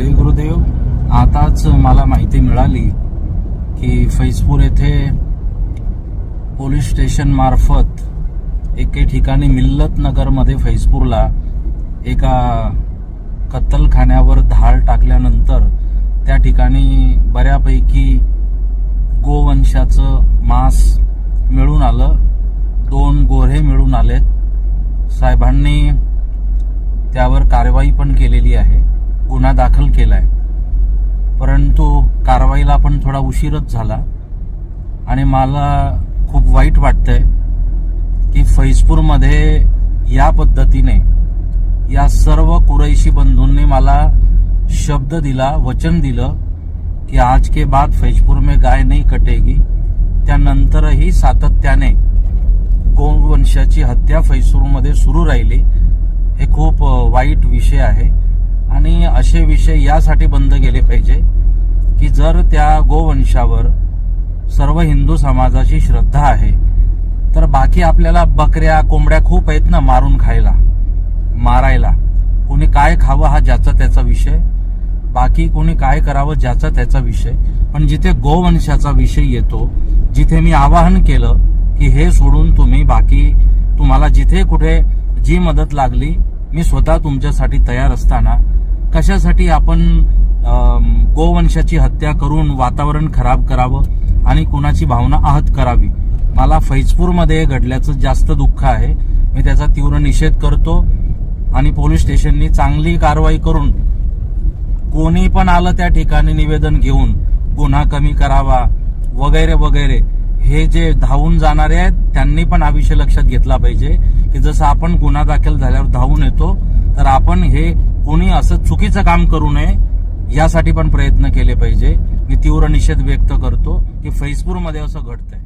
जय गुरुदेव. आताच मला माहिती मिळाली की फैजपूर येथे पोलीस स्टेशन मार्फत एके ठिकाणी मिल्लत नगरमध्ये फैजपूरला एका कत्तलखान्यावर धाड टाकल्यानंतर त्या ठिकाणी बऱ्यापैकी गोवंशाचं मांस मिळून आलं. दोन गोरे मिळून आलेत. साहेबांनी त्यावर कारवाई पण केलेली आहे. गुन्हा दाखल केलाय. परंतु कारवाईला पण थोडा उशीरच झाला. आणि मला खूप वाईट वाटतंय की फैजपूरमध्ये या पद्धतीने या सर्व कुरैशी बंधूंनी मला शब्द दिला वचन दिलं की आज के बाद फैजपूर में गाय नहीं कटेगी. त्यानंतरही सातत्याने गोवंशाची हत्या फैसूरमध्ये सुरू राहिली. हे खूप वाईट विषय आहे. आणि असे विषय यासाठी बंद केले पाहिजे की जर त्या गोवंशावर सर्व हिंदू समाजाची श्रद्धा आहे तर बाकी आपल्याला बकऱ्या कोंबड्या खूप आहेत ना मारून खायला मारायला. कोणी काय खावं हा ज्याचा त्याचा विषय. बाकी कोणी काय करावं ज्याचा त्याचा विषय. पण जिथे गोवंशाचा विषय येतो जिथे मी आवाहन केलं की हे सोडून तुम्ही बाकी तुम्हाला जिथे कुठे जी मदत लागली मी स्वतः तुमच्यासाठी तयार असताना कशासाठी आपण गोवंशाची हत्या करून वातावरण खराब करावं आणि कुणाची भावना आहत करावी? मला फैजपूरमध्ये घडल्याचं जास्त दुःख आहे. मी त्याचा तीव्र निषेध करतो आणि पोलीस स्टेशननी चांगली कारवाई करून कोणी पण आलं त्या ठिकाणी निवेदन घेऊन गुन्हा कमी करावा वगैरे वगैरे. हे जे धावून जाणारे आहेत त्यांनी पण हा विषय लक्षात घेतला पाहिजे की जसं आपण गुन्हा दाखल झाल्यावर धावून येतो तर आपण हे कोणी असं चुकीचं काम करू नये यासाठी पण प्रयत्न केले पाहिजे. मी तीव्र निषेध व्यक्त करतो की फैजपूरमध्ये असं घडतंय.